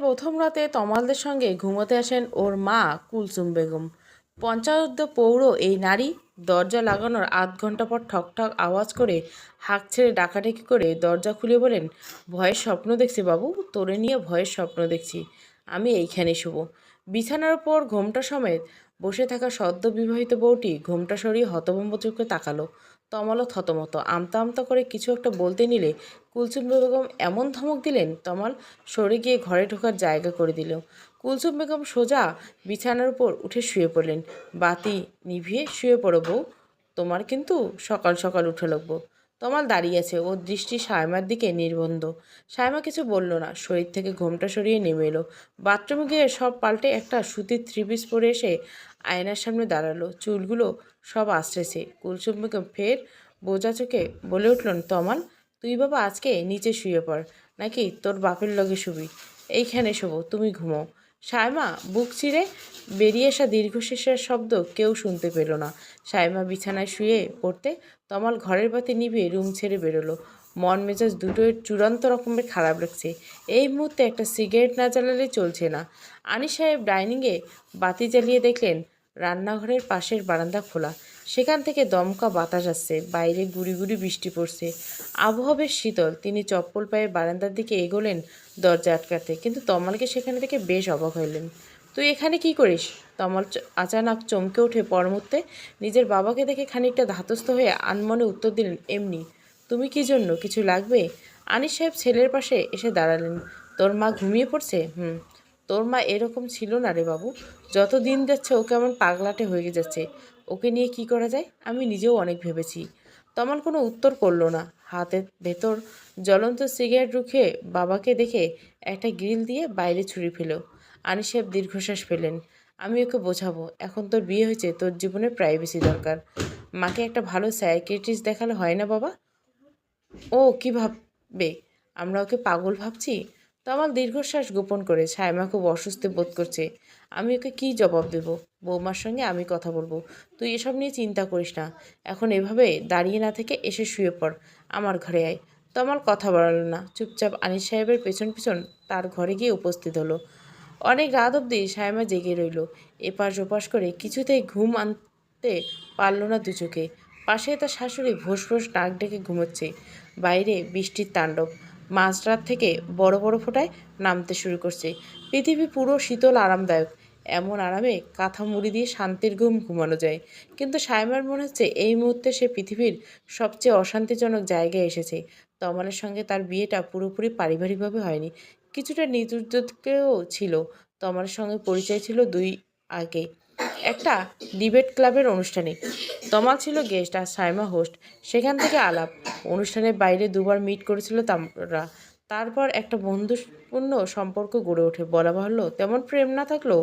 প্রথম রাতে তমালদের সঙ্গে ঘুমোতে আসেন ওর মা কুলসুম বেগম। পঞ্চায়েত পৌর এই নারী দরজা লাগানোর আধ ঘণ্টা পর ঠক ঠক আওয়াজ করে হাঁক ছেড়ে ডাকাডাকি করে দরজা খুলে বলেন, ভয়ের স্বপ্ন দেখছি বাবু, তোরে নিয়ে ভয়ের স্বপ্ন দেখছি। আমি এইখানে শুভ বিছানার উপর ঘোমটা সমেত বসে থাকা সদ্য বিবাহিত বউটি ঘোমটা সরিয়ে হতভম্ব চোখে তাকালো। তমালও থতমত। আমতা আমতা করে কিছু একটা বলতে নিলে কুলসুম বেগম এমন ধমক দিলেন, তমাল সরে গিয়ে ঘরে ঢোকার জায়গা করে দিল। কুলসুম বেগম সোজা বিছানার উপর উঠে শুয়ে পড়লেন। বাতি নিভিয়ে শুয়ে পড়ো বউ, তোমার কিন্তু সকাল সকাল উঠে লাগবো। তমাল দাঁড়িয়ে আছে ওর দৃষ্টি সায়মার দিকে নির্বন্ধ। সায়মা কিছু বলল না, শরীর থেকে ঘোমটা সরিয়ে নেমে এলো। বাথরুমে গিয়ে সব পাল্টে একটা সুতির থ্রি পিস পরে এসে আয়নার সামনে দাঁড়াল। চুলগুলো সব আশ্রেছে। কুলসুম বেগম ফের বোঝা চোখে বলে উঠলেন তমাল, তুই বাবা আজকে নিচে শুয়ে পড়, নাকি তোর বাপের লগে শুবি? এইখানে শোবো, তুমি ঘুমো। সায়মা বুক চিরে বেরিয়ে আসা দীর্ঘশ্বাসের শব্দ কেউ শুনতে পেল না। সায়মা বিছানায় শুয়ে পড়তে তমাল ঘরের বাতি নিভিয়ে রুম ছেড়ে বেরোলো। মন মেজাজ দুটোই চূড়ান্ত রকমের খারাপ লাগছে। এই মুহূর্তে একটা সিগারেট না জ্বালালে চলছে না। আনি সাহেব ডাইনিংয়ে বাতি জ্বালিয়ে দেখলেন রান্নাঘরের পাশের বারান্দা খোলা। সেখান থেকে দমকা বাতাস আসছে, বাইরে গুড়ি গুড়ি বৃষ্টি পড়ছে। আবহাওয়া বেশ শীতল, তিনি চপ্পল পায়ে বারান্দার দিকে এগোলেন দরজা আটকাতে, কিন্তু তমালকে সেখানে থেকে বেশ অবাক হইলেন। তুই এখানে কি করিস? তমাল আচানক চমকে ওঠে পরমুহূর্তে নিজের বাবাকে দেখে খানিকটা ধাতস্থ হয়ে আনমনে উত্তর দিলেন, এমনি, তুমি কি জন্য, কিছু লাগবে? আনিস সাহেব ছেলের পাশে এসে দাঁড়ালেন, তোর মা ঘুমিয়ে পড়ছে? হুম, তোর মা এরকম ছিল না রে বাবু যত দিন যাচ্ছে ও কেমন পাগলাটে হয়ে যাচ্ছে। ওকে নিয়ে কি করা যায়? আমি নিজেও অনেক ভেবেছি। তমাল কোনো উত্তর করল না। হাতের ভেতর জ্বলন্ত সিগারেট রুখে বাবাকে দেখে একটা গ্রিল দিয়ে বাইরে ছুরি ফেল আনিস সাহেব দীর্ঘশ্বাস ফেলেন আমি ওকে বোঝাবো, এখন তোর বিয়ে হয়েছে, তোর জীবনে প্রাইভেসি দরকার। মাকে একটা ভালো সাইকিয়াট্রিস্ট দেখালে হয় না বাবা? ও, কি ভাববে? আমরা ওকে পাগল ভাবছি? তো আমার দীর্ঘশ্বাস গোপন করে সায়মা খুব অসুস্থ বোধ করছে। আমি ওকে কি জবাব দেব? বৌমার সঙ্গে আমি কথা বলব। তুই এসব নিয়ে চিন্তা করিস না। এখন এভাবে দাঁড়িয়ে না থেকে এসে শুয়ে পড়। আমার ঘরে আয়। তো আমার কথা বাড়ালো না। চুপচাপ আনিস সাহেবের পেছন পেছন তার ঘরে গিয়ে উপস্থিত হলো। অনেক রাত অবধি সায়মা জেগে রইল। এপাশ ওপাশ করে কিছুতেই ঘুম আনতে পারল না দু চোখে। পাশে তার শাশুড়ি ভোস ভোস নাক ডেকে ঘুমোচ্ছে। বাইরে বৃষ্টির তাণ্ডব। মাঝরাত থেকে বড় বড় ফোঁটায় নামতে শুরু করছে। পৃথিবী পুরো শীতল, আরামদায়ক। এমন আরামে কাঁথা মুড়ি দিয়ে শান্তির ঘুম ঘুমানো যায়। কিন্তু সায়মার মনে হচ্ছে এই মুহূর্তে সে পৃথিবীর সবচেয়ে অশান্তিজনক জায়গায় এসেছে। তমালের সঙ্গে তার বিয়েটা পুরোপুরি পারিবারিকভাবে হয়নি। কিছুটা নির্যুদ্ধকেও ছিল। তমালের সঙ্গে পরিচয় ছিল দুই আগে। একটা ডিবেট ক্লাবের অনুষ্ঠানে। তমাল ছিল গেস্ট আর সাইমা হোস্ট। সেখান থেকে আলাপ। অনুষ্ঠানের বাইরে দুবার মিট করেছিল তারা তারপর একটা বন্ধুপূর্ণ সম্পর্ক গড়ে ওঠে। বলা বাহুল্য, তেমন প্রেম না থাকলেও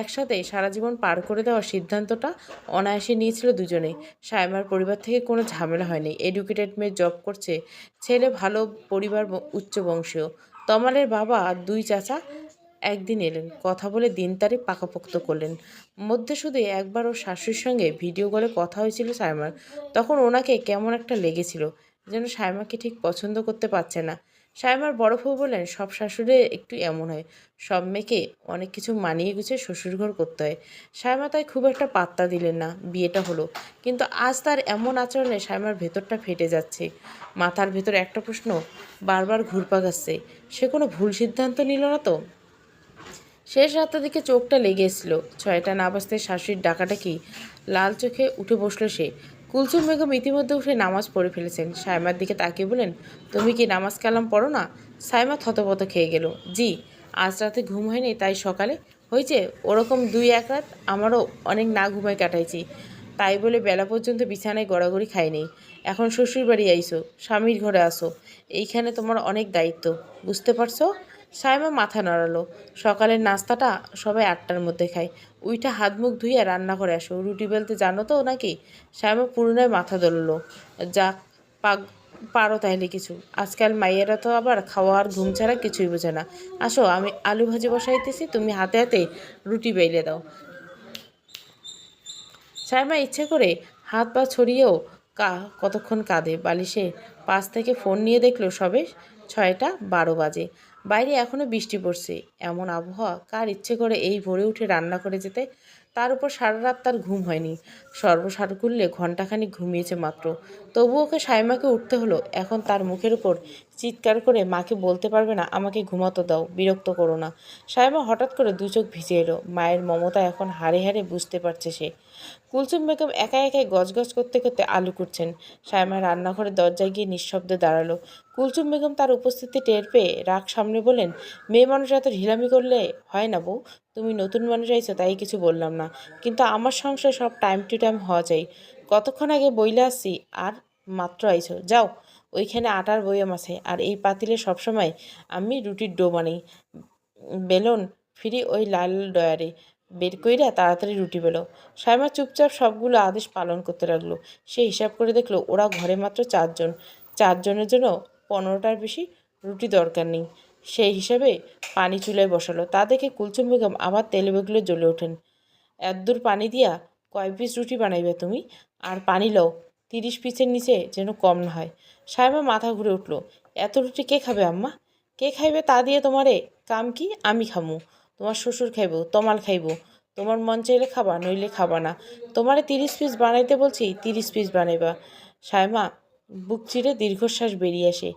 একসাথে সারা জীবন পার করে দেওয়ার সিদ্ধান্তটা অনায়াসে নিয়েছিল দুজনে। সায়মার পরিবার থেকে কোনো ঝামেলা হয়নি। এডুকেটেড মেয়ে জব করছে, ছেলে ভালো পরিবার উচ্চ বংশীয়। তমালের বাবা দুই চাচা একদিন এলেন, কথা বলে দিন তারিখ পাকাপোক্ত করলেন। মধ্যে শুধু একবার ওর শাশুড়ির সঙ্গে ভিডিও কলে কথা হয়েছিল সায়মার। তখন ওনাকে কেমন একটা লেগেছিল, যেন সায়মাকে ঠিক পছন্দ করতে পারছে না। সায়মার বড় বউ বললেন, সব শাশুড়ি একটু এমন হয়। সব মেয়েকে অনেক কিছু মানিয়ে গুছিয়ে শ্বশুরঘর করতে হয় সায়মা তাই খুব একটা পাত্তা দিলেন না, বিয়েটা হলো। কিন্তু আজ তার এমন আচরণে সায়মার ভেতরটা ফেটে যাচ্ছে। মাথার ভেতর একটা প্রশ্ন বারবার ঘুরপাক আসছে। সে কোনো ভুল সিদ্ধান্ত নিল না তো? শেষ রাতের দিকে চোখটা লেগে এসলো ছয়টা না বাজতে শাশুড়ির ডাকাটা কি লাল চোখে উঠে বসল সে। কুলসুম বেগম ইতিমধ্যে উঠে নামাজ পড়ে ফেলেছেন। সায়মার দিকে তাকিয়ে বলেন তুমি কি নামাজ কালাম পড়ো না? সায়মা থতপত খেয়ে গেল, জি, আজ রাতে ঘুম হয়নি, তাই সকালে হয়েছে ওরকম দুই এক রাত আমারও অনেক না ঘুমায় কাটাইছি। তাই বলে বেলা পর্যন্ত বিছানায় গড়াগড়ি খাইনি। এখন শ্বশুর বাড়ি আইসো, স্বামীর ঘরে আসো। এইখানে তোমার অনেক দায়িত্ব, বুঝতে পারছ? সায়মা মাথা নাড়ালো। সকালের নাস্তাটা সবাই আটটার মধ্যে খায়। উইটা হাত মুখ ধুয়ে রান্না করে আসো। রুটি বেলতে জানো তো নাকি? সায়মা পুরোনায় মাথা দললো। যাক পাক পারো তাইলে কিছু। আজকাল মাইয়েরা তো আবার খাওয়া আর ঘুম ছাড়া কিছুই বোঝে না। আসো, আমি আলু ভাজি বসাইতেছি, তুমি হাতে হাতে রুটি বেলে দাও। সায়মা ইচ্ছে করে হাত পা ছড়িয়েও কা, কতক্ষণ কাঁদে। বালিশে পাশ থেকে ফোন নিয়ে দেখল সবে ছয়টা বারো বাজে। বাইরে এখনও বৃষ্টি পড়ছে। এমন আবহাওয়া কার ইচ্ছে করে এই ভোরে উঠে রান্না করে যেতে? তার উপর সারা রাত তার ঘুম হয়নি। সর্বসার করলে ঘণ্টাখানিক ঘুমিয়েছে মাত্র। তবু ওকে সাইমাকে উঠতে হলো। এখন তার মুখের উপর চিৎকার করে মাকে বলতে পারবে না, আমাকে ঘুমাতে দাও, বিরক্ত করো না। সাইমা হঠাৎ করে দু চোখ ভিজে এলো। মায়ের মমতা এখন হাড়ে হারে বুঝতে পারছে সে। কুলসুম বেগম একা একাই গজগজ করতে করতে আলু করছেন সায়মা রান্নাঘরের দরজায় গিয়ে নিঃশব্দে দাঁড়াল। কুলসুম বেগম তার উপস্থিতি টের পেয়ে রাগ সামনে বলেন মেয়ে মানুষ এত ঢিলামি করলে হয় না বউ? তুমি নতুন মানুষ আইছো, তাই কিছু বললাম না। কিন্তু আমার সংসার সব টাইম টু টাইম হওয়া চাই। কতক্ষণ আগে বইলে আসছি, আর মাত্র আইছো। যাও। ওইখানে আটার বইয়াম আছে। আর এই পাতিলে সবসময় আমি রুটির ডো বানাই। বেলন ফিরি ওই লাল ডয়ারে। বের কইরা তাড়াতাড়ি রুটি পেল সাইমা চুপচাপ সবগুলো আদেশ পালন করতে লাগল। সে হিসাব করে দেখল ওরা ঘরে মাত্র চারজন। চারজনের জন্য পনেরোটার বেশি রুটি দরকার নেই। সেই হিসাবে পানি চুলায় বসালো। তা দেখে কুলচুম বেগম আবার তেলে বেগুলো জ্বলে ওঠেন। এতদূর পানি দিয়া কয় পিস রুটি বানাইবে তুমি? আর পানি লও। তিরিশ পিসের নিচে যেন কম না হয়। সাহেবা মাথা ঘুরে উঠল, এত রুটি কে খাবে আম্মা? কে খাইবে তা দিয়ে তোমারে কাম কি? আমি খামু। তোমার শ্বশুর খাইব তমাল খাইব। তোমার মন চাইলে খাবা, নইলে খাবা না। তোমারে তিরিশ পিস বানাইতে বলছি, তিরিশ পিস বানাইবা। সায়মা বুক চিরে দীর্ঘশ্বাস বেরিয়ে আসে,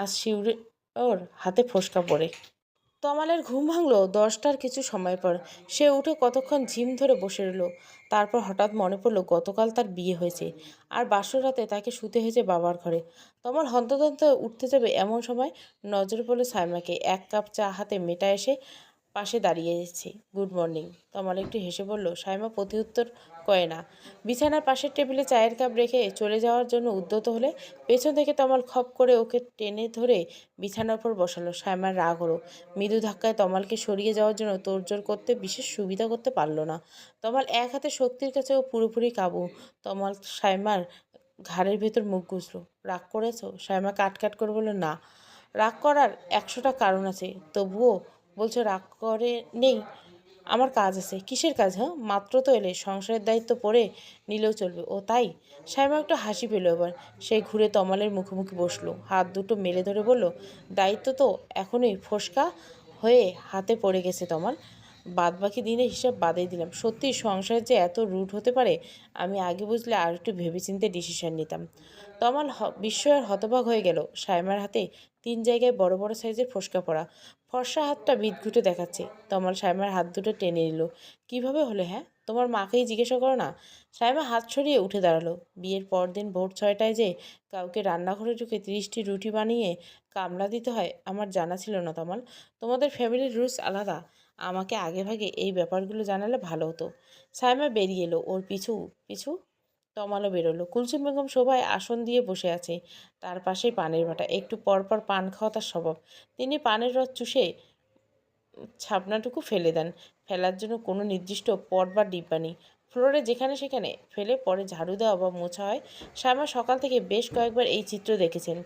আজ শিউরে ওর হাতে ফোসকা পড়ে। তমালের ঘুম ভাঙলো দশটার কিছু সময় পর। সে উঠে কতক্ষণ ঝিম ধরে বসে রইল। তারপর হঠাৎ মনে পড়ল গতকাল তার বিয়ে হয়েছে। আর বাসর রাতে তাকে শুতে হয়েছে বাবার ঘরে। তমাল হন্তদন্ত উঠতে যাবে এমন সময় নজর পড়ল সাইমাকে। এক কাপ চা হাতে মেটা এসে পাশে দাঁড়িয়েছে। Good morning. তোমার একটু হেসে বলল, সাইমা, প্রতিউত্তর কয় না। বিছানার পাশের টেবিলে চায়ের কাপ রেখে চলে যাওয়ার জন্য উদ্যত হলে পেছন থেকে তমাল খপ করে ওকে টেনে ধরে বিছানার উপর বসালো। সাইমার রাগ হলো। মৃদু ধাক্কায় তমালকে সরিয়ে যাওয়ার জন্য তোড়জোড় করতে বিশেষ সুবিধা করতে পারল না। তমাল এক হাতে শক্তির কাছে ও পুরোপুরি কাবু। তমাল সাইমার ঘাড়ের ভেতর মুখ গুছলো রাগ করেছ? সাইমা কাট কাট করে বলল, না। রাগ করার একশোটা কারণ আছে। তবুও বলছো রাগ করে নেই? আমার কাজ আছে। কিসের কাজ হ্যাঁ? মাত্র তো এলে, সংসারের দায়িত্ব পড়ে নিলেও চলবে। ও তাই? সাইমা একটু হাসি পেল এবার। সেই ঘুরে তমালের মুখোমুখি বসল। হাত দুটো মেলে ধরে বলল, দায়িত্ব তো এখনই ফোসকা হয়ে হাতে পড়ে গেছে তমাল। বাদ বাকি দিনে হিসাব বাদেই দিলাম। সত্যি সংসার যে এত রুট হতে পারে, আমি আগে বুঝলে আর একটু ভেবেচিন্তে ডিসিশন নিতাম। তমাল বিস্ময়ের হতবাক হয়ে গেল। সাইমার হাতে তিন জায়গায় বড় বড় সাইজের ফোসকা পড়া। ফর্সা হাতটা বিদঘুটে দেখাচ্ছে। তমাল সাইমার হাত দুটো টেনে নিল। কীভাবে হলে হ্যাঁ? তোমার মাকেই জিজ্ঞাসা করো না? সাইমা হাত ছড়িয়ে উঠে দাঁড়াল। বিয়ের পরদিন ভোর ছয়টায় যে কাউকে রান্নাঘরে ঢুকে তিরিশটি রুটি বানিয়ে কামলা দিতে হয়, আমার জানা ছিল না তমাল। তোমাদের ফ্যামিলির রুলস আলাদা। আমাকে আগে ভাগে এই ব্যাপারগুলো জানালে ভালো হতো। সাইমা বেরিয়ে এলো। ওর পিছু পিছু তমালও বেরোলো। কুলসুম বেগম সবাই আসন দিয়ে বসে আছে। তার পাশেই পানের বাটা। একটু পর পর পান খাওয়া তার স্বভাব। তিনি পানের রস চুষে ছাপনাটুকু ফেলে দেন। ফেলার জন্য কোনো নির্দিষ্ট পট বা ডিব্বা নেই। ফ্লোরে যেখানে সেখানে ফেলে পরে ঝাড়ু দেওয়া বা মোছা হয়। শ্যামা সকাল থেকে বেশ কয়েকবার এই চিত্র দেখেছেন।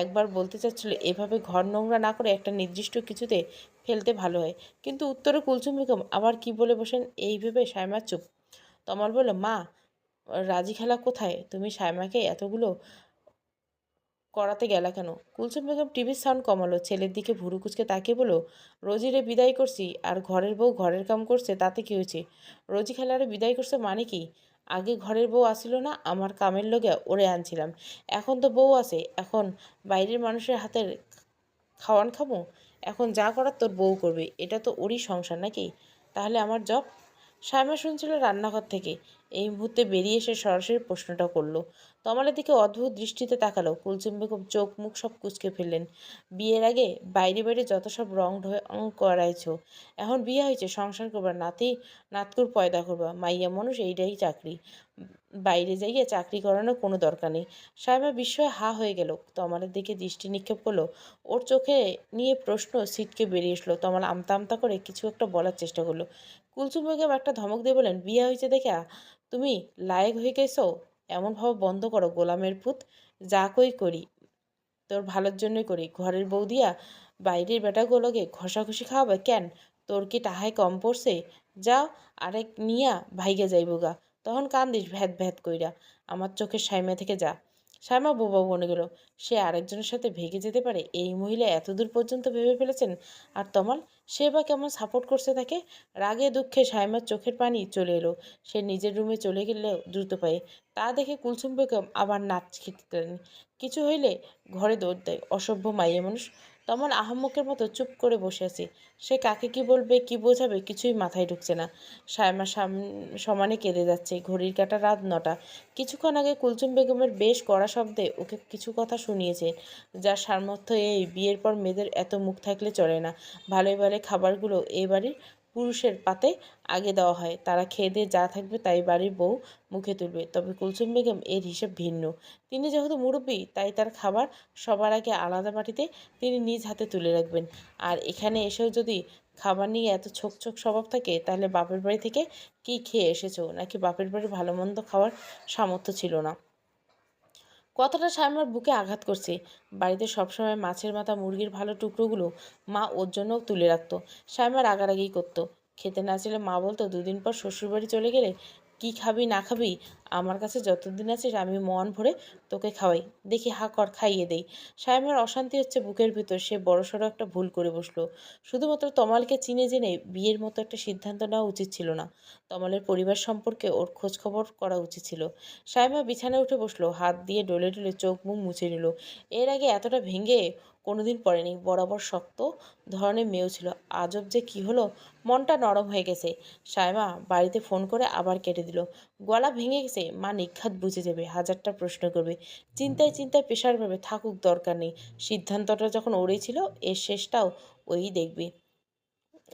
একবার বলতে চাচ্ছিল, এভাবে ঘর নোংরা না করে একটা নির্দিষ্ট কিছুতে ফেলতে ভালো হয়। কিন্তু উত্তরে কুলসুম বেগম, আবার কি বলে বসেন? এই ভেবে সায়মা চুপ। তমাল বলল, মা রাজি খেলা কোথায়? তুমি সায়মাকে এতগুলো করাতে গেলা কেন? কুলসুম বেগম টিভির সাউন্ড কমালো, ছেলের দিকে ভুরু কুচকে তাকিয়ে বলো রোজিরে বিদায় করছি, আর ঘরের বউ ঘরের কাম করছে, তাতে কী হয়েছে? রোজি খেলারে বিদায় করছে মানে কি? আগে ঘরের বউ আসিল না, আমার কামের লগে ওরে আনছিলাম। এখন তো বউ আছে, এখন বাইরের মানুষের হাতের খাওয়ান খাব এখন যা করার তোর বউ করবে, এটা তো ওরই সংসার নাকি? তাহলে আমার জব সায়মা শুনছিল রান্নাঘর থেকে এই মুহূর্তে বেরিয়ে এসে সরাসরি প্রশ্নটা করল। তমালের দিকে অদ্ভুত দৃষ্টিতে তাকালো। কুলসুম বেগম চোখ মুখ সব কুচকে ফেললেন। বিয়ের আগে বাইরে বাইরে যত সব রং ঢং করাইছো, এখন বিয়ে হয়েছে, সংসার করবা নাতি, নাতকুর পয়দা করবা, মাইয়া মানুষ এইটাই চাকরি। বাইরে যাইয়ে চাকরি করানোর কোনো দরকার নেই। সাহেবা বিস্ময়ে হা হয়ে গেল। তমালের দিকে দৃষ্টি নিক্ষেপ করল। ওর চোখে নিয়ে প্রশ্ন সিটকে বেরিয়ে আসলো তমাল আমতা আমতা করে কিছু একটা বলার চেষ্টা করল। কুলসুম বেগম একটা ধমক দিয়ে বলেন বিয়ে হয়েছে দেখে তুমি লায়েক হয়ে গেছো? এমনভাবে বন্ধ করো, গোলামের পুত। যা কই করি, তোর ভালোর জন্যই করি। ঘরের বউ দিয়া বাইরের বেটাগুলোকে ঘষাঘষি খাওয়াবে কেন? তোর কি টাহায় কম পড়ছে? যাও, আরেক নিয়া ভাইগে যাইব গা তখন কান্দিস ভ্যাদ ভ্যাত কইরা। আমার চোখের সাইমে থেকে যা। শ্যামা বোবা বনে গেল। সে আরেকজনের সাথে ভেগে যেতে পারে? এই মহিলা এতদূর পর্যন্ত ভেবে ফেলেছেন? আর তমাল, সে বা কেমন সাপোর্ট করছে তাকে? রাগে দুঃখে সাইমার চোখের পানি চলে এলো। সে নিজের রুমে চলে গেলেও দ্রুত পায়ে। তা দেখে কুলসুম বেগম আবার নাচ খিটলেন কিছু হইলে ঘরে দৌড় দেয়। অসভ্য মাইয়ে মানুষ তমল আহম্মকের মতো চুপ করে বসে আছি। সে কাকে কি বলবে, কি বোঝাবে কিছুই মাথায় ঢুকছে না। সায়মা সাম- সমানে কেঁদে যাচ্ছে। ঘড়ির কাটা রাত নটা। কিছুক্ষণ আগে কুলচুম বেগমের বেশ কড়া শব্দে ওকে কিছু কথা শুনিয়েছে, যার সামর্থ্য এই বিয়ের পর মেয়েদের এত মুখ থাকলে চলে না। ভালোই ভালো খাবারগুলো এই বাড়ির পুরুষের পাতে আগে দেওয়া হয়। তারা খেয়ে দিয়ে যা থাকবে তাই বাড়ির বউ মুখে তুলবে। তবে কুলসুম বেগম এর হিসেব ভিন্ন। তিনি যেহেতু মুরব্বী, তাই তার খাবার সবার আগে আলাদা বাটিতে তিনি নিজ হাতে তুলে রাখবেন। আর এখানে এসেও যদি খাবার নিয়ে এত ছোক ছোক স্বভাব থাকে, তাহলে বাপের বাড়ি থেকে কি খেয়ে এসেছ? নাকি বাপের বাড়ি ভালো মন্দ খাওয়ার সামর্থ্য ছিল না? কথাটা সায়মার বুকে আঘাত করছে। বাড়িতে সবসময় মাছের মাথা মুরগির ভালো টুকরোগুলো মা ওর জন্য তুলে রাখতো। সায়মা রাগারাগি করতো। খেতে না চাইলে মা বলতো, দুদিন পর শ্বশুরবাড়ি চলে গেলে কি খাবি, না খাবি, আমার কাছে যতদিন আছিস আমি মন ভরে তোকে খাওয়াই। দেখি হা কর, খাইয়ে দেই। সায়মার অশান্তি হচ্ছে বুকের ভিতর, সে বড়সড় একটা ভুল করে বসল। শুধুমাত্র তমালকে চিনে জেনে বিয়ের মতো একটা সিদ্ধান্ত নেওয়া উচিত ছিল না। তমালের পরিবার সম্পর্কে ওর খোঁজ খবর করা উচিত ছিল। সায়মা বিছানায় উঠে বসল, হাত দিয়ে ডলে ডলে চোখ মুখ মুছে নিল। এর আগে এতটা ভেঙে কোনোদিন পড়েনি। বরাবর শক্ত ধরনের মেয়েও ছিল। আজব যে কি হলো, মনটা নরম হয়ে গেছে। সায়মা বাড়িতে ফোন করে আবার কেটে দিল। গলা ভেঙে গেছে। মা নিখাত বুঝে যাবে, হাজারটা প্রশ্ন করবে। চিন্তায় চিন্তায় পেশার ভাবে থাকুক দরকার নেই। সিদ্ধান্তটা যখন ওরেই ছিল, এর শেষটাও ওই দেখবে।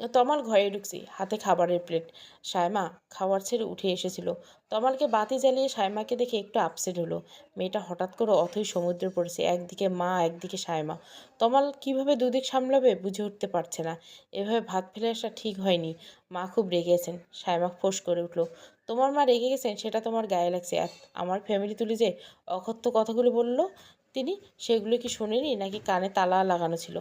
তমাল ঘরে ঢুকছি, হাতে খাবারের প্লেট। সায়মা খাবার ছেড়ে উঠে এসেছিল। তমালকে বাতি জ্বালিয়ে সায়মাকে দেখে একটু আপসেট হলো। মেয়েটা হঠাৎ করে অথই সমুদ্রে পড়েছে, একদিকে মা, একদিকে সায়মা। তমাল কীভাবে দুদিক সামলাবে বুঝে উঠতে পারছে না। এভাবে ভাত ফেলে আসা ঠিক হয়নি। মা খুব রেগে গেছেন। সায়মা ফোঁস করে উঠল, তোমার মা রেগে গেছেন? সেটা তোমার গায়ে লাগছে। আমার ফ্যামিলি তুলে যে অকথ্য কথাগুলো বলল তিনি, সেগুলো কি শোনেনি? নাকি কানে তালা লাগানো ছিল?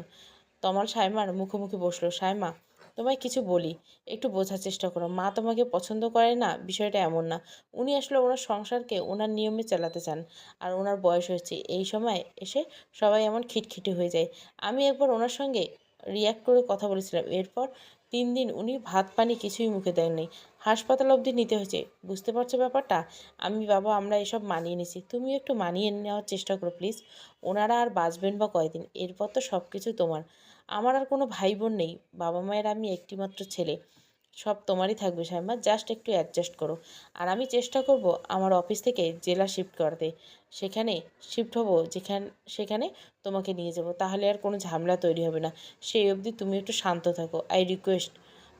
তমাল সায়মার মুখোমুখি বসল, সায়মা তোমায় কিছু বলি, একটু বোঝার চেষ্টা করো। মা তোমাকে পছন্দ করে না? বিষয়টা এমন না। উনি আসলে ওনার সংসারকে ওনার নিয়মে চালাতে চান আর ওনার বয়স হয়েছে। এই সময় এসে সবাই এমন খিটখিটে হয়ে যায়। আমি একবার ওনার সঙ্গে রিয়াক্ট করে কথা বলেছিলাম। এরপর তিন দিন উনি ভাত, পানি কিছুই মুখে দেননি। হাসপাতাল অবধি নিতে হয়েছে। বুঝতে পারছ ব্যাপারটা? আমি, বাবা, আমরা এসব মানিয়ে নিছি। তুমিও একটু মানিয়ে নেওয়ার চেষ্টা করো প্লিজ ওনারা আর বাঁচবেন বা কয়দিন? এরপর তো সব কিছু তোমার। আমার আর কোনো ভাই বোন নেই। বাবা মায়ের আমি একটিমাত্র ছেলে। সব তোমারই থাকবে সাইমা। জাস্ট একটু অ্যাডজাস্ট করো। আর আমি চেষ্টা করব আমার অফিস থেকে জেলা শিফট করতে। সেখানে শিফট হব যেখান, সেখানে তোমাকে নিয়ে যাব। তাহলে আর কোনো ঝামেলা তৈরি হবে না। সেই অবধি তুমি একটু শান্ত থাকো। আই রিকোয়েস্ট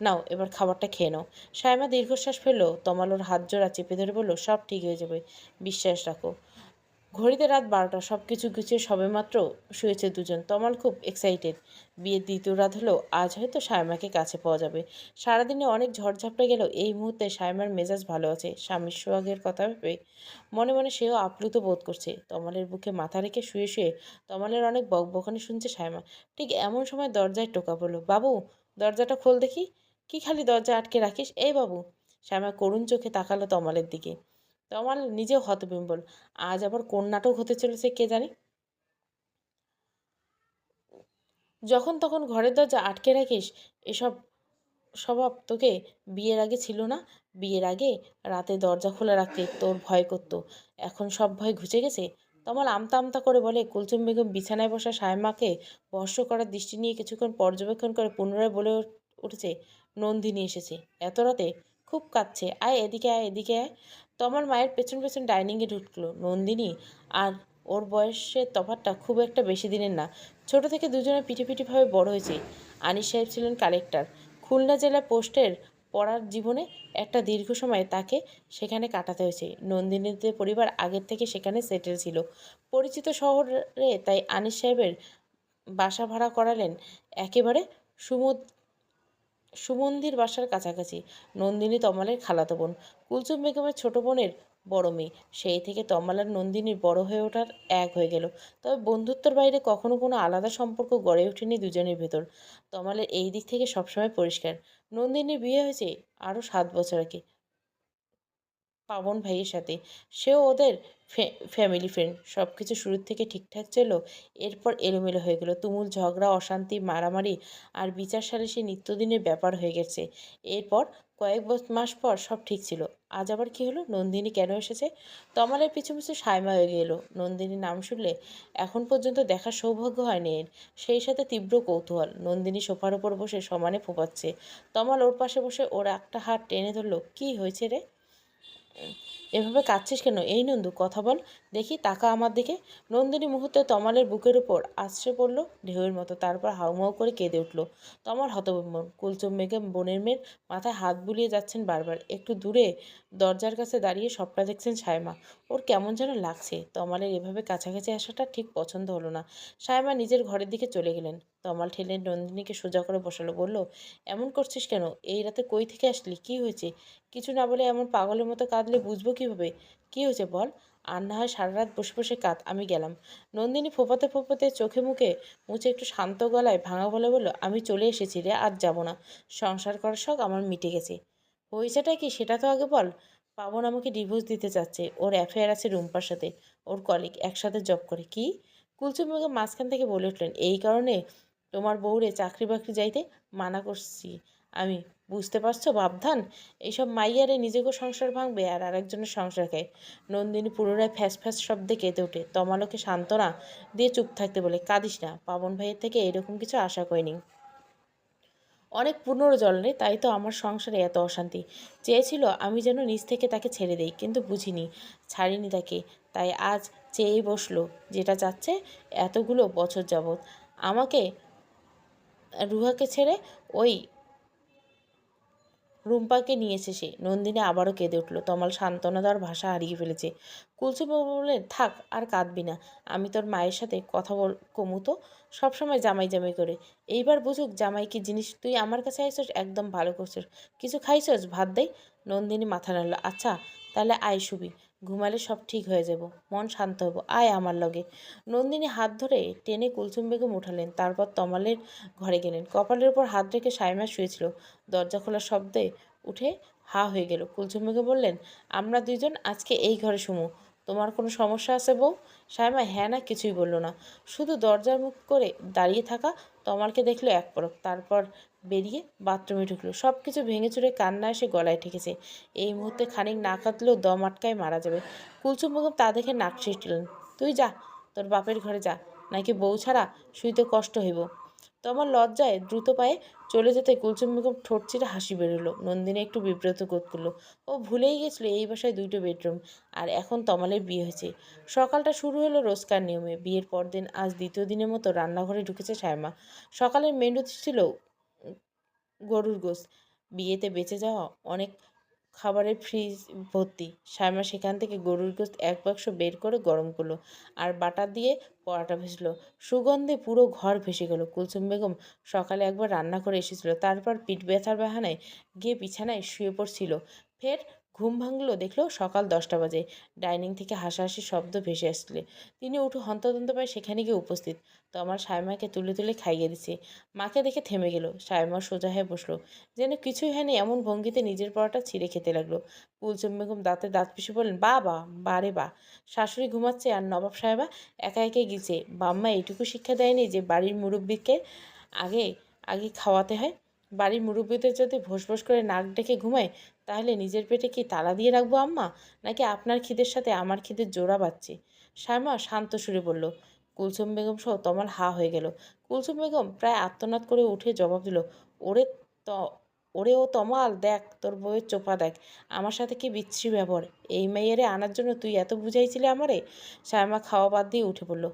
নাও, এবার খাবারটা খেয়ে নাও। সায়মা দীর্ঘশ্বাস ফেলল। তমালোর হাত জোড়া চেপে ধরে বলল, সব ঠিক হয়ে যাবে। বিশ্বাস রাখো। ঘড়িতে রাত বারোটা সব কিছু গুছিয়ে সবেমাত্র শুয়েছে দুজন। তমাল খুব এক্সাইটেড বিয়ের দ্বিতীয় রাত হলেও আজ হয়তো সায়মাকে কাছে পাওয়া যাবে। সারাদিনে অনেক ঝড়ঝাপটে গেলেও এই মুহূর্তে সায়মার মেজাজ ভালো আছে। স্বামীর সোহাগের কথা ভেবে মনে মনে সেও আপ্লুত বোধ করছে। তমালের বুকে মাথা রেখে শুয়ে শুয়ে তমালের অনেক বকবকানি শুনছে সায়মা। ঠিক এমন সময় দরজায় টোকা পড়ল, বাবু, দরজাটা খোল দেখি। কি খালি দরজা আটকে রাখিস? এই বাবু। শ্যামা করুণ চোখে তাকালো তমালের দিকে। তমাল নিজেও হতবিম্বল। আজ আবার কোন নাটক হতে চলেছে কে জানে? যখন তখন ঘরের দরজা আটকে রাখিস, এসব স্বভাব তোকে বিয়ের আগে ছিল না। বিয়ের আগে রাতে দরজা খোলা রাখতে তোর ভয় করতো। এখন সব ভয় ঘুচে গেছে। তমাল আমতা আমতা করে বলে, কুলচুম বেগম বিছানায় বসা সায়মাকে বর্ষ করার দৃষ্টি নিয়ে কিছুক্ষণ পর্যবেক্ষণ করে পুনরায় বলে উঠেছে, নন্দিনী এসেছে। এত রাতে খুব কাঁদছে। আয় এদিকে আয় এদিকে আয়। তমাল মায়ের পেছন পেছন ডাইনিংয়ে ঢুকলো নন্দিনী আর ওর বয়সের তফাৎটা খুব একটা বেশি দিনের না। ছোট থেকে দুজনে পিটিপিটিভাবে বড় হয়েছে। আনিস সাহেব ছিলেন কালেক্টর। খুলনা জেলা পোস্টের পড়ার জীবনে একটা দীর্ঘ সময় তাকে সেখানে কাটাতে হয়েছে। নন্দিনীদের পরিবার আগের থেকে সেখানে সেটেল ছিল। পরিচিত শহরে তাই আনিস সাহেবের বাসা ভাড়া করালেন একেবারে সুমুদ সুমন্দির বাসার কাছাকাছি, নন্দিনী তমালের খালাতো বোন। কুলসুম বেগমের ছোট বোনের বড় মেয়ে। সেই থেকে তমাল আর নন্দিনীর বড় হয়ে ওঠার এক হয়ে গেল। তবে বন্ধুত্বর বাইরে কখনো কোনো আলাদা সম্পর্ক গড়ে ওঠেনি দুজনের ভেতর। তমালের এই দিক থেকে সবসময় পরিষ্কার। নন্দিনীর বিয়ে হয়েছে আরও সাত বছর আগে পাবন ভাইয়ের সাথে। সেও ওদের ফ্যামিলি ফ্রেন্ড সব কিছু শুরুর থেকে ঠিকঠাক ছিল এরপর এলোমেলো হয়ে গেল। তুমুল ঝগড়া, অশান্তি, মারামারি আর বিচার সালিসি নিত্যদিনের ব্যাপার হয়ে গেছে। এরপর কয়েক মাস পর সব ঠিক ছিল। আজ আবার কি হলো? নন্দিনী কেন এসেছে? তমালের পিছু পিছু সাইমা হয়ে গেল। নন্দিনীর নাম শুনলে এখন পর্যন্ত দেখার সৌভাগ্য হয়নি এর সেই সাথে তীব্র কৌতূহল। নন্দিনী সোফার ওপর বসে সমানে ফোপাচ্ছে। তমাল ওর পাশে বসে ওর একটা হাত টেনে ধরলো, কি হয়েছে রে? এভাবে কাঁদছিস কেন? এই নন্দু, কথা বল। দেখি, তাকা আমার দিকে। নন্দিনী মুহূর্তে তমালের বুকের উপর আশ্রে পড়ল ঢেউয়ের মতো, তারপর হাউমাউ করে কেঁদে উঠল। তমাল হতবম্বন কুলচুম বেগম বোনের মেয়ের মাথায় হাত বুলিয়ে যাচ্ছেন বারবার। একটু দূরে, দরজার কাছে দাঁড়িয়ে সবটা দেখছেন সায়মা। ওর কেমন যেন লাগছে। তমালের এভাবে কাছাকাছি আসাটা ঠিক পছন্দ হলো না। সায়মা নিজের ঘরের দিকে চলে গেলেন। তমাল ঠেলে নন্দিনীকে সোজা করে বসালো, বলল, এমন করছিস কেন? এই রাতে কই থেকে আসলি? কি হয়েছে? কিছু না বলে এমন পাগলের মতো কাঁদলে বুঝব কীভাবে? কী হয়েছে বল? আর না হয় সারা রাত বসে বসে কাঁদ, আমি গেলাম। নন্দিনী ফোপাতে ফোপাতে চোখে মুখে মুছে একটু শান্ত গলায় ভাঙা বলে বলল, আমি চলে এসেছি রে, আর যাব না। সংসার করার শখ আমার মিটে গেছে। হয়েছেটা কি সেটা তো আগে বল। পাবন আমাকে ডিভোর্স দিতে চাচ্ছে। ওর অ্যাফেয়ার আছে রুম্পার সাথে। ওর কলিগ একসাথে জব করে। কি? কুলচুম বেগম মাঝখান থেকে বলে উঠলেন, এই কারণে তোমার বউরে চাকরি বাকরি যাইতে মানা করছি। আমি, বুঝতে পারছ ভাবধান এইসব মাইয়ারে নিজেকেও সংসার ভাঙবে আর আরেকজনের সংসার খায়। নন্দিনী পুনরায় ফ্যাস ফ্যাস শব্দে কেঁদে ওঠে। তমালোকে সান্ত্বনা দিয়ে চুপ থাকতে বলে, কাঁদিস না, পাবন ভাইয়ের থেকে এরকম কিছু আশা করিনি। অনেক পুনর্জলনে তাই তো আমার সংসারে এত অশান্তি। চেয়েছিল আমি যেন নিজ থেকে তাকে ছেড়ে দেই, কিন্তু বুঝিনি, ছাড়িনি তাকে। তাই আজ চেয়েই বসল, যেটা চাচ্ছে এতগুলো বছর যাবৎ। আমাকে রুহাকে ছেড়ে ওই রুম্পাকে নিয়েছে সে নন্দিনী আবারও কেঁদে উঠল। তমাল সান্ত্বনা দেওয়ার ভাষা হারিয়ে ফেলেছে। কুলসুম বললেন, থাক, আর কাঁদবি না। আমি তোর মায়ের সাথে কথা বল, কমু তো। সবসময় জামাই জামাই করে। এইবার বুঝুক জামাই কি জিনিস। তুই আমার কাছে আইসস, একদম ভালো করছিস। কিছু খাইছস ভাত দেই নন্দিনী মাথা নাড়ল আচ্ছা তাহলে আয় শুবি ঘুমালে সব ঠিক হয়ে যাব, মন শান্ত হব, আয় আমার লগে। নন্দিনী হাত ধরে টেনে কুলসুম বেগম উঠালেন, তারপর তমালের ঘরে গেলেন। কপালের উপর হাত রেখে সাইমা শুয়েছিল। দরজা খোলার শব্দে উঠে হা হয়ে গেল। কুলসুম বেগম বললেন, আমরা দুইজন আজকে এই ঘরে শুমু তোমার কোনো সমস্যা আছে বউ? সাইমা হ্যাঁ না কিছুই বলল না। শুধু দরজার মুখ করে দাঁড়িয়ে থাকা তমালকে দেখল এক পরক, তারপর বেরিয়ে বাথরুমে ঢুকলো। সব কিছু ভেঙে চুরে কান্না এসে গলায় ঠেকেছে। এই মুহূর্তে খানিক না কাঁদলেও দম আটকায় মারা যাবে। কুলসুম বেগম তা দেখে নাক সৃষ্টিলেন তুই যা, তোর বাপের ঘরে যা, নাকি বউ ছাড়া শুইতে কষ্ট হইব? তোমার লজ্জায় দ্রুত পায়ে চলে যেতে কুলসুম বেগম ঠোঁট চিরে হাসি বেরোলো। নন্দিনী একটু বিব্রত বোধ করল। ও ভুলেই গেছিল এই বাসায় দুটো বেডরুম আর এখন তমালের বিয়ে হয়েছে। সকালটা শুরু হলো রোজকার নিয়মে। বিয়ের পরদিন আজ দ্বিতীয় দিনের মতো রান্নাঘরে ঢুকেছে সায়মা। সকালের মেনু ছিল গরুর গোস বিয়েতে বেঁচে যাওয়া অনেক খাবারের ফ্রিজ, ভর্তি। সায়মা সেখান থেকে গরুর গোস্ত এক বাক্স বের করে গরম করল আর বাটা দিয়ে পরাটা ভেসলো সুগন্ধে পুরো ঘর ভেসে গেল। কুলসুম বেগম সকালে একবার রান্না করে এসেছিল। তারপর পিঠ ব্যথার বাহানায় গিয়ে বিছানায় শুয়ে পড়ছিল। ফের ঘুম ভাঙলো, দেখল সকাল দশটা বাজে। ডাইনিং থেকে হাসাহাসি শব্দ ভেসে আসলে। তিনি উঠে হন্তদন্ত পায় সেখানে গিয়ে উপস্থিত। তো আমার সায়মাকে তুলে তুলে খাইয়ে দিছে। মাকে দেখে থেমে গেল। সায়মা সোজা হয়ে বসল। যেন কিছুই হয়নি, এমন ভঙ্গিতে নিজের পরোটা ছিঁড়ে খেতে লাগল। কুলচুম বেগম দাঁতে দাঁত পিষে বললেন, বা বা বারে বা। শাশুড়ি ঘুমাচ্ছে আর নবাব সাহেবা একা একাই গিয়েছে বাম্মা এইটুকু শিক্ষা দেয়নি যে বাড়ির মুরব্বীকে আগে আগে খাওয়াতে হয়। বাড়ির মুরব্বীদের যদি ভোস ভোস করে নাক ডেকে ঘুমায়, তাহলে নিজের পেটে কি তালা দিয়ে রাখব আম্মা? নাকি আপনার খিদের সাথে আমার খিদের জোড়া বাচ্চি শ্যামা শান্ত সুরে বলল, কুলসুম বেগম সহ তমাল হা হয়ে গেল। কুলসুম বেগম প্রায় আত্মনাদ করে উঠে জবাব দিল, ওরে ত ওরে ও তমাল, দেখ, তোর বউয়ের চোপা দেখ। আমার সাথে কি বিচ্ছিরি ব্যবহার? এই মেয়েরে আনার জন্য তুই এত বুঝাইছিলি আমারে? সায়মা খাওয়া বাদ দিয়ে উঠে পড়ল।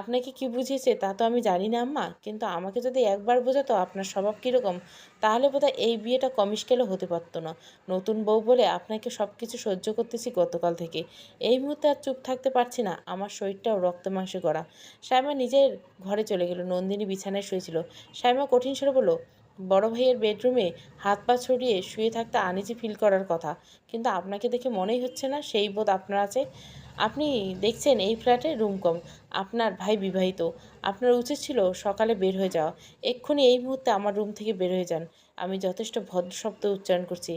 আপনাকে কি বুঝিয়েছে তা তো আমি জানি না, আম্মা। কিন্তু আমাকে যদি একবার বোঝাতো আপনার স্বভাব কীরকম, তাহলে বোধহয় এই বিয়েটা কমিশকেলও হতে পারতো না। নতুন বউ বলে আপনাকে সব কিছু সহ্য করতেছি গতকাল থেকে। এই মুহূর্তে আর চুপ থাকতে পারছি না। আমার শরীরটাও রক্ত মাংসে গড়া। সায়মা নিজের ঘরে চলে গেল। নন্দিনী বিছানায় শুয়েছিল সায়মা কঠিন স্বরে বলল বড় ভাইয়ের বেডরুমে হাত পা ছড়িয়ে শুয়ে থাকতে আনিজি ফিল করার কথা। কিন্তু আপনাকে দেখে মনেই হচ্ছে না সেই বোধ আপনার আছে। আপনি দেখছেন এই ফ্ল্যাটে রুম কম। আপনার ভাই বিবাহিত। আপনার উচিত ছিল সকালে বের হয়ে যাওয়া। এক্ষুনি এই মুহূর্তে আমার রুম থেকে বের হয়ে যান। আমি যথেষ্ট ভদ্র শব্দ উচ্চারণ করছি।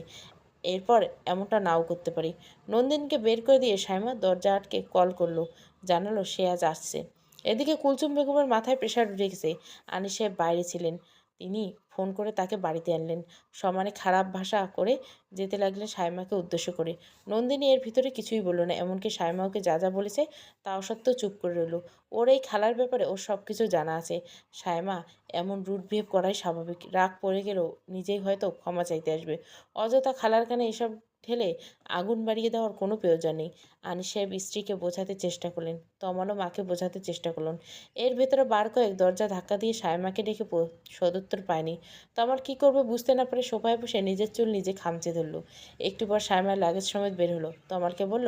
এরপর এমনটা নাও করতে পারি। নন্দিনকে বের করে দিয়ে সাইমা দরজা আটকে কল করল। জানালো সে আজ আসছে। এদিকে কুলচুম বেগমের মাথায় প্রেশার গেছে। আনিস বাইরে ছিলেন। তিনি ফোন করে তাকে বাড়িতে আনলেন। সমানে খারাপ ভাষা করে যেতে লাগলেন সায়মাকে উদ্দেশ্য করে। নন্দিনী এর ভিতরে কিছুই বলল না, এমনকি সাইমা ওকে যা যা বলেছে তাও সত্ত্বেও চুপ করে রইল। ওর এই খালার ব্যাপারে ওর সব কিছু জানা আছে। সায়মা এমন রুট বিহেভ করাই স্বাভাবিক। রাগ পড়ে গেলেও নিজেই হয়তো ক্ষমা চাইতে আসবে। অযথা খালার কানে এসব ঢেলে আগুন বাড়িয়ে দেওয়ার কোনো প্রয়োজন নেই। আনিস সাহেব স্ত্রীকে বোঝাতে চেষ্টা করলেন। তমালও মাকে বোঝাতে চেষ্টা করলেন। এর ভেতরে বার কয়েক দরজা ধাক্কা দিয়ে সায়মাকে ডেকে সদুত্তর পায়নি। তমাল কি করবে বুঝতে না পারে সোফায় বসে নিজের চুল নিজে খামচে ধরলো। একটু পর সায়মার লাগেজ সমেত বের হলো। তমালকে বলল,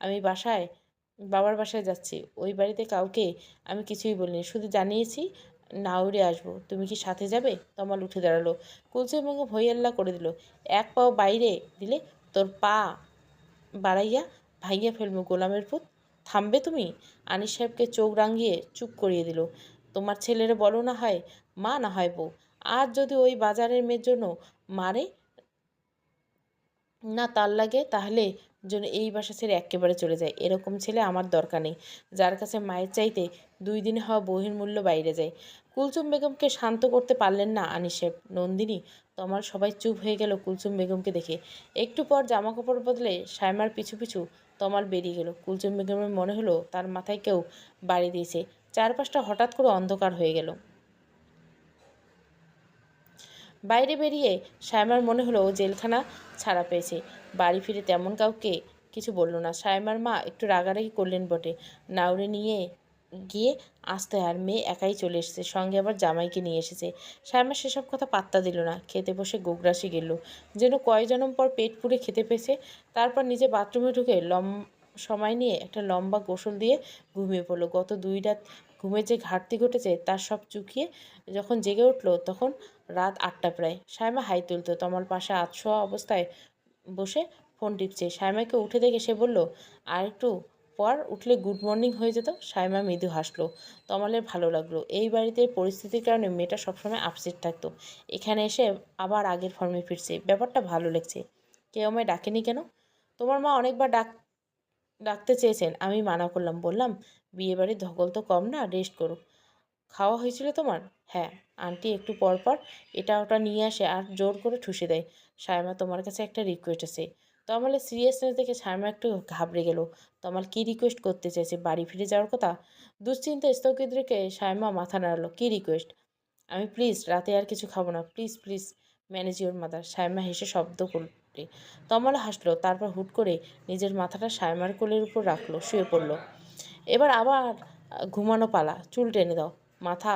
আমি বাসায়, বাবার বাসায় যাচ্ছি। ওই বাড়িতে কাউকে আমি কিছুই বলিনি। শুধু জানিয়েছি না উড়ে আসব। তুমি কি সাথে যাবে? তমাল উঠে দাঁড়াল। কুলসে এবং ভৈয়াল্লা করে দিল। এক পাও বাইরে দিলে তোর পা বাড়াইয়া ভাইয়া ফেলব গোলামের পুত। থামবে তুমি? আনিস সাহেবকে চোখ রাঙিয়ে চুপ করিয়ে দিল। তোমার ছেলেরে বলো না হয়, মা না হয় বউ। আর যদি ওই বাজারের মেয়ের জন্য মারে না তার লাগে, তাহলে যেন এই বাসা ছেড়ে একেবারে চলে যায়। এরকম ছেলে আমার দরকার নেই। যার কাছে মায়ের চাইতে দুই দিনে হওয়া বহির মূল্য বাইরে যায়। কুলসুম বেগমকে শান্ত করতে পারলেন না আনিসেব। নন্দিনী, তোমার সবাই চুপ হয়ে গেল কুলচুম বেগমকে দেখে। একটু পর জামা কাপড় বদলে সায়মার পিছু পিছু তমাল বেরিয়ে গেল। কুলচুম বেগমের মনে হলো, তার মাথায় কেউ বাড়ি দিয়েছে। চারপাশটা হঠাৎ করে অন্ধকার হয়ে গেল। বাইরে বেরিয়ে সায়মার মনে হলো জেলখানা ছাড়া পেয়েছে। বাড়ি ফিরে তেমন কাউকে কিছু বলল না। সায়মার মা একটু রাগারাগি করলেন বটে। নাউরে নিয়ে গিয়ে আসতে আর মেয়ে একাই চলে এসেছে। সঙ্গে আবার জামাইকে নিয়ে এসেছে। সায়মা সেসব কথা পাত্তা দিল না। খেতে বসে গোগ্রাসে গেল। যেন কয় জনম পর পেট পুড়ে খেতে পেয়েছে। তারপর নিজে বাথরুমে ঢুকে লম সময় নিয়ে একটা লম্বা গোসল দিয়ে ঘুমিয়ে পড়ল। গত দুই রাত ঘুমের যে ঘাটতি ঘটেছে, তার সব চুকিয়ে যখন জেগে উঠল, তখন রাত আটটা প্রায়। সায়মা হাই তুলতো তমাল পাশে আতশোয়া অবস্থায় বসে ফোন টিপছে। সায়মাকে উঠে দেখে সে বলল, আর একটু পর উঠলে গুড মর্নিং হয়ে যেত সায়মা মৃদু হাসলো। তমালের ভালো লাগল। এই বাড়িতে পরিস্থিতির কারণে মেয়েটা সবসময় আপসেট থাকতো। এখানে এসে আবার আগের ফর্মে ফিরছে। ব্যাপারটা ভালো লাগছে। কেউ আমায় ডাকেনি কেন? তোমার মা অনেকবার ডাক, ডাকতে চেয়েছেন। আমি মানা করলাম। বললাম, বিয়ে বাড়ির ধকল তো কম না রেস্ট করো। খাওয়া হয়েছিল তোমার? হ্যাঁ। আন্টি, একটু পর পর এটা ওটা নিয়ে আসে আর জোর করে ঠুসে দেয়। সায়মা তোমার কাছে একটা রিকোয়েস্ট আছে। তমালের সিরিয়াসনেস দেখে সায়মা একটু ঘাবড়ে গেল। তমাল কি রিকোয়েস্ট করতে চাইছে? বাড়ি ফিরে যাওয়ার কথা? দুশ্চিন্তা স্থগিত রেখে সায়মা মাথা নাড়ালো। কি রিকোয়েস্ট আমি প্লিজ রাতে আর কিছু খাব না। Please please manage your mother Sayma হেসে শব্দ করলে। তমাল হাসলো। তারপর হুট করে নিজের মাথাটা সায়মার কোলের উপর রাখল, শুয়ে পড়ল। এবার আবার ঘুমানো পালা। চুল টেনে দাও। মাথা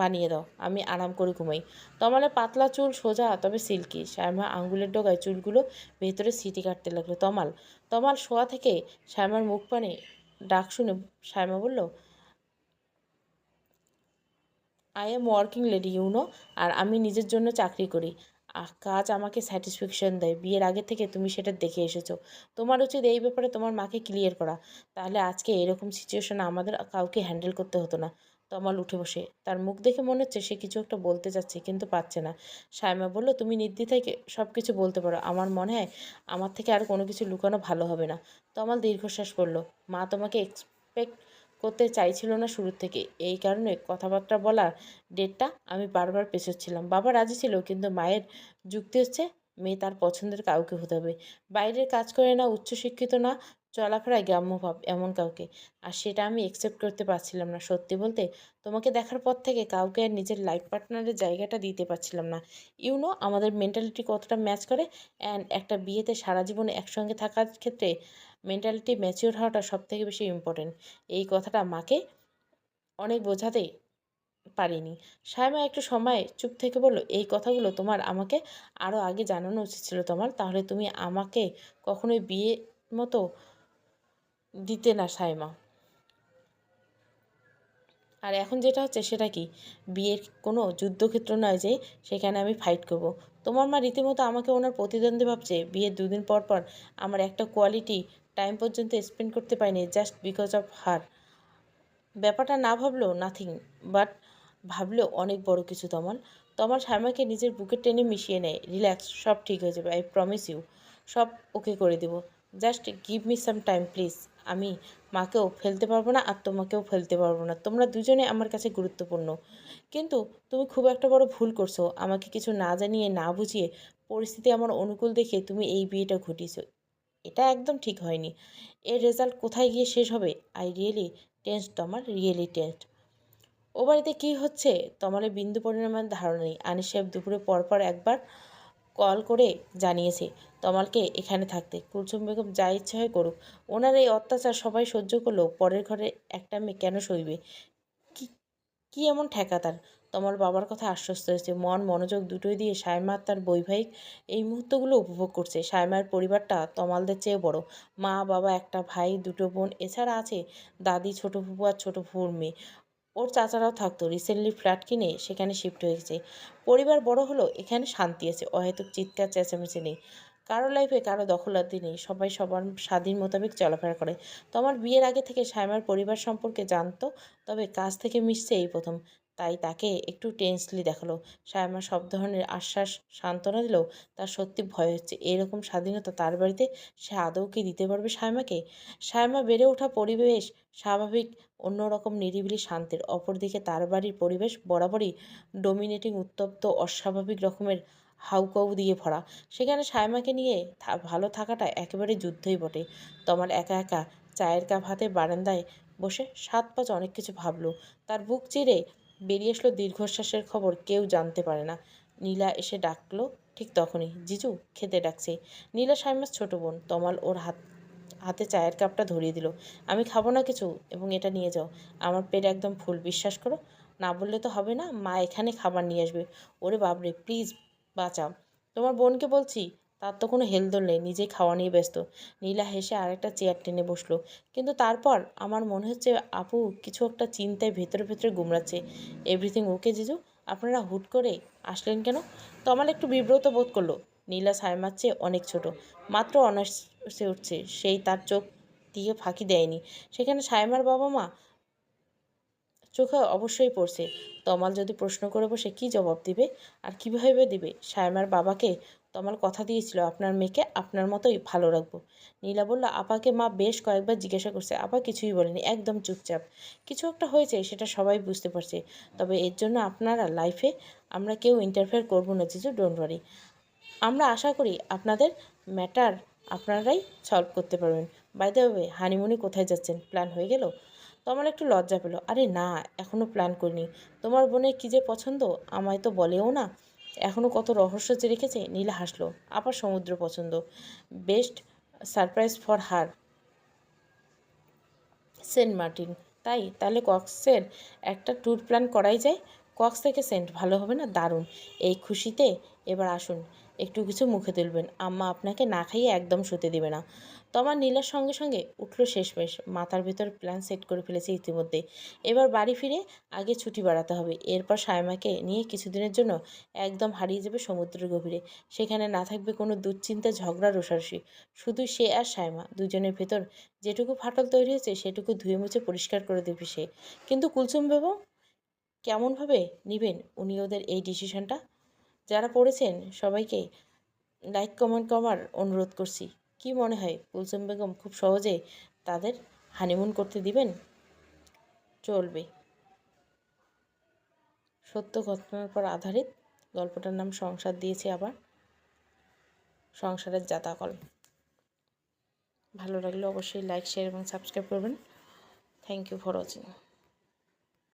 বানিয়ে দাও, আমি আরাম করে ঘুমাই। তমালের পাতলা চুল সোজা, তবে সিল্কি। শ্যামা আঙ্গুলের ডগায় চুলগুলো ভেতরে সিটি কাটতে লাগল। তমাল তমাল শোয়া থেকে শ্যামার মুখ পানে ডাক শুনে শ্যামা বলল I am working lady you know আর আমি নিজের জন্য চাকরি করি। কাজ আমাকে স্যাটিসফ্যাকশন দেয়। বিয়ের আগে থেকে তুমি সেটা দেখে এসেছ। তোমার উচিত এই ব্যাপারে তোমার মাকে ক্লিয়ার করা। তাহলে আজকে এরকম সিচুয়েশন আমাদের কাউকে হ্যান্ডেল করতে হতো না। তমাল উঠে বসে। তার মুখ দেখে মনে হচ্ছে সে কিছু একটা বলতে যাচ্ছে, কিন্তু পাচ্ছে না। সায়মা বলল, তুমি নির্দ্বিধায় সব কিছু বলতে পারো। আমার মনে হয় আমার থেকে আর কোনো কিছু লুকানো ভালো হবে না। তমাল দীর্ঘশ্বাস করল মা তোমাকে এক্সপেক্ট করতে চাইছিল না শুরুর থেকে। এই কারণে কথাবার্তা বলার ডেটটা আমি বারবার পেছোচ্ছিলাম। বাবা রাজি ছিল, কিন্তু মায়ের যুক্তি হচ্ছে মেয়ে তার পছন্দের কাউকে হতে হবে। বাইরের কাজ করে না, উচ্চশিক্ষিত না চলাফেরায় গ্রাম্যভাব এমন কাউকে। আর সেটা আমি একসেপ্ট করতে পারছিলাম না সত্যি বলতে। তোমাকে দেখার পর থেকে কাউকে আর নিজের লাইফ পার্টনারের জায়গাটা দিতে পারছিলাম না। ইউনো আমাদের মেন্টালিটি কতটা ম্যাচ করে অ্যান্ড একটা বিয়েতে সারা জীবন একসঙ্গে থাকার ক্ষেত্রে মেন্টালিটি ম্যাচিওর হওয়াটা সব থেকে বেশি ইম্পর্টেন্ট এই কথাটা মাকে অনেক বোঝাতে পারিনি। সায়মা একটু সময় চুপ থেকে বলল, এই কথাগুলো তোমার আমাকে আরও আগে জানানো উচিত ছিল তোমার। তাহলে তুমি আমাকে কখনোই বিয়ে মতো দিতে না সাইমা। আর এখন যেটা হচ্ছে সেটা কি? বিয়ের কোনো যুদ্ধক্ষেত্র নয় যে সেখানে আমি ফাইট করব। তোমার মা রীতিমতো আমাকে ওনার প্রতিদ্বন্দ্বী ভাবছে, বিয়ের দুদিন পর পর আমার একটা কোয়ালিটি টাইম পর্যন্ত স্পেন্ড করতে পারিনি জাস্ট বিকজ অফ হার ব্যাপারটা না ভাবলেও নাথিং বাট ভাবলেও অনেক বড় কিছু তমাল তমাল সাইমাকে নিজের বুকে টেনে মিশিয়ে নেয় রিল্যাক্স সব ঠিক হয়ে যাবে আই প্রমিস ইউ সব ওকে করে দিব। Just give me some time please আমি মাকেও ফেলতে পারব না আর তোমাকেও ফেলতে পারব না। তোমরা দুজনে আমার কাছে গুরুত্বপূর্ণ। কিন্তু তুমি খুব একটা বড় ভুল করছ। আমাকে কিছু না জানিয়ে, না বুঝিয়ে পরিস্থিতি আমার অনুকূল দেখে তুমি এই বিয়েটা ঘটিয়েছো। এটা একদম ঠিক হয়নি। এর রেজাল্ট কোথায় গিয়ে শেষ হবে? আই রিয়েলি টেন্সড তোমার রিয়েলি টেন্সড ও বাড়িতে কী হচ্ছে? তোমার বিন্দু পরিমাণ ধারণা নেই। আনিস সাহেব দুপুরে পরপর একবার কল করে জানিয়েছে, তমালকে এখানে থাকতে। কুলসুম বেগম যা ইচ্ছা হয় করুক। ওনার এই অত্যাচার সবাই সহ্য করলেও পরের ঘরে একটা মেয়ে কেন সইবে? কি কি এমন ঠেকা তার? তমাল বাবার কথা আশ্বস্ত হয়েছে। মন, মনোযোগ দুটোই দিয়ে সায়মা তার বৈবাহিক এই মুহূর্তগুলো উপভোগ করছে। সায়মার পরিবারটা তমালদের চেয়ে বড়। মা, বাবা, একটা ভাই, দুটো বোন, এছাড়া আছে দাদি, ছোট ফুপু আর ছোটো ফুপুর মেয়ে ওর চাচারাও থাকতো। রিসেন্টলি ফ্ল্যাট কিনে সেখানে শিফট হয়েছে পরিবার বড় হলো, এখানে শান্তি আছে। অহেতুক চিৎকার, চেঁচামেচি নেই। কারও লাইফে কারও দখলাতি নেই। সবাই সবার স্বাধীন মোতাবেক চলাফেরা করে। তোমার বিয়ের আগে থেকে সায়মার পরিবার সম্পর্কে জানতো, তবে কাজ থেকে মিশছে এই প্রথম। তাই তাকে একটু টেন্সলি দেখাল। সায়মা সব ধরনের আশ্বাস সান্ত্বনা দিলেও তার সত্যি ভয় হচ্ছে। এরকম স্বাধীনতা তার বাড়িতে সে আদৌ কি দিতে পারবে সায়মাকে সায়মা বেড়ে ওঠা পরিবেশ স্বাভাবিক অন্যরকম নিরিবিলি শান্তির। অপরদিকে তার বাড়ির পরিবেশ বরাবরই ডোমিনেটিং উত্তপ্ত, অস্বাভাবিক রকমের হাউকাউ দিয়ে ভরা। সেখানে সায়মাকে নিয়ে ভালো থাকাটা একেবারে যুদ্ধই বটে। তোমার একা একা চায়ের কাপ হাতে বারান্দায় বসে সাত পাঁচ অনেক কিছু ভাবলো। তার বুক চিরে বেরিয়ে আসলো দীর্ঘশ্বাসের খবর কেউ জানতে পারে না। নীলা এসে ডাকলো ঠিক তখনই। জিজু খেতে ডাকছে। নীলা সাইমাস ছোট বোন। তমাল ওর হাত হাতে চায়ের কাপটা ধরিয়ে দিল। আমি খাব না কিছু এবং এটা নিয়ে যাও। আমার পেট একদম ফুল, বিশ্বাস করো? না বললে তো হবে না, মা এখানে খাবার নিয়ে আসবে। ওরে বাবরে প্লিজ বাঁচাও। তোমার বোনকে বলছি, তার তো কোনো হেলদোল নেই, নিজেই খাওয়া নিয়ে ব্যস্ত। নীলা হেসে আরেকটা চেয়ার টেনে বসল। কিন্তু তারপর আমার মনে হচ্ছে আপু কিছু একটা চিন্তায় ভেতরে ভেতরে গুমরাচ্ছে এভরিথিং ওকে, জিজু? আপনারা হুট করে আসলেন কেন? তো আমার একটু বিব্রত বোধ করল। নীলা সায়মার চেয়ে অনেক ছোট, মাত্র অনার্সে উঠছে। সেই তার চোখ দিয়ে ফাঁকি দেয়নি। সেখানে সায়মার বাবা মা চোখে অবশ্যই পড়ছে। তমাল যদি প্রশ্ন করে বসে, কি জবাব দিবে? আর কীভাবে দিবে? সায়মার বাবাকে তমাল কথা দিয়েছিল, আপনার মেয়েকে আপনার মতোই ভালো রাখব। নীলা বলল, আপাকে মা বেশ কয়েকবার জিজ্ঞাসা করছে। আপা কিছুই বলেনি, একদম চুপচাপ। কিছু একটা হয়েছে, সেটা সবাই বুঝতে পারছে। তবে এর জন্য আপনারা লাইফে আমরা কেউ ইন্টারফেয়ার করব না, জিজু ডোন্ট ওয়ারি আমরা আশা করি আপনাদের ম্যাটার আপনারাই সলভ করতে পারবেন। বাই দ্য ওয়ে হানিমুনে কোথায় যাচ্ছেন? প্ল্যান হয়ে গেল? তোমার একটু লজ্জা পেল। আরে না এখনও প্ল্যান করিনি। তোমার বোনের কী যে পছন্দ? আমায় তো বলেও না। এখনও কত রহস্য যে রেখেছে, নীলা হাসলো। আবার সমুদ্র পছন্দ। Best surprise for her Saint Martin. তাই, তাহলে কক্সের একটা ট্যুর প্ল্যান করাই যায়। কক্স থেকে সেন্ট ভালো হবে না? দারুণ। এই খুশিতে এবার আসুন। একটু কিছু মুখে তুলবেন। আম্মা আপনাকে না খাইয়ে একদম শুতে দেবে না। তোমার নীলার সঙ্গে সঙ্গে উঠল শেষমেশ। মাথার ভিতর প্ল্যান সেট করে ফেলেছে ইতিমধ্যে এবার বাড়ি ফিরে আগে ছুটি বাড়াতে হবে। এরপর সায়মাকে নিয়ে কিছুদিনের জন্য একদম হারিয়ে যাবে সমুদ্রের গভীরে। সেখানে না থাকবে কোনো দুশ্চিন্তা, ঝগড়া রোষারসি শুধু সে আর সায়মা দুজনের ভেতর যেটুকু ফাটল তৈরি হয়েছে, সেটুকু ধুয়ে মুছে পরিষ্কার করে দেবে সে। কিন্তু কুলসুম বেগম কেমনভাবে নেবেন? উনি ওদের এই ডিসিশনটা যারা পড়েছেন সবাইকে লাইক, কমেন্ট করার অনুরোধ করছি। কি মনে হয়, কুলসুম বেগম খুব সহজে তাদের হানিমুন করতে দিবেন? চলবে। সত্য ঘটনার পর আধারিত। গল্পটার নাম সংসার দিয়েছে আবার। সংসারের জাতাকল ভালো লাগলে অবশ্যই লাইক শেয়ার এবং সাবস্ক্রাইব করবেন। Thank you for watching